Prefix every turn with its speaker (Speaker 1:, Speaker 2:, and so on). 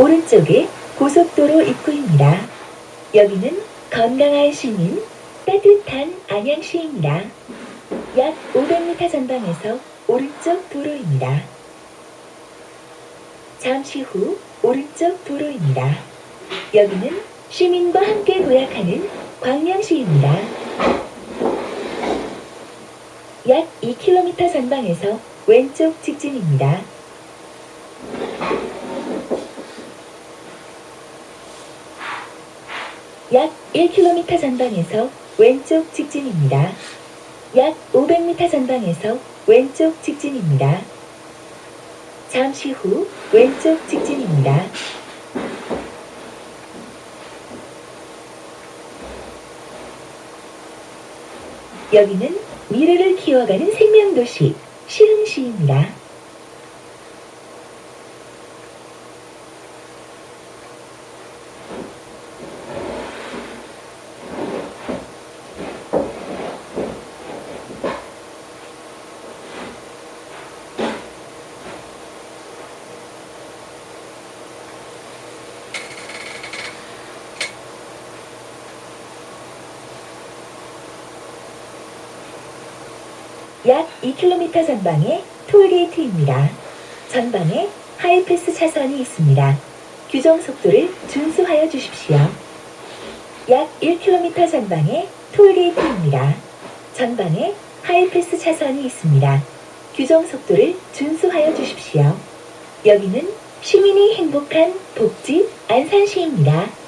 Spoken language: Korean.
Speaker 1: 오른쪽에 고속도로 입구입니다. 여기는 건강한 시민, 따뜻한 안양시입니다. 약 500m 전방에서 오른쪽 도로입니다. 잠시 후 오른쪽 도로입니다. 여기는 시민과 함께 도약하는 광양시입니다. 약 2km 전방에서 왼쪽 직진입니다. 약 1km 전방에서 왼쪽 직진입니다. 약 500m 전방에서 왼쪽 직진입니다. 잠시 후 왼쪽 직진입니다. 여기는 미래를 키워가는 생명도시 시흥시입니다. 약 2km 전방에 톨게이트입니다. 전방에 하이패스 차선이 있습니다. 규정 속도를 준수하여 주십시오. 약 1km 전방에 톨게이트입니다. 전방에 하이패스 차선이 있습니다. 규정 속도를 준수하여 주십시오. 여기는 시민이 행복한 복지 안산시입니다.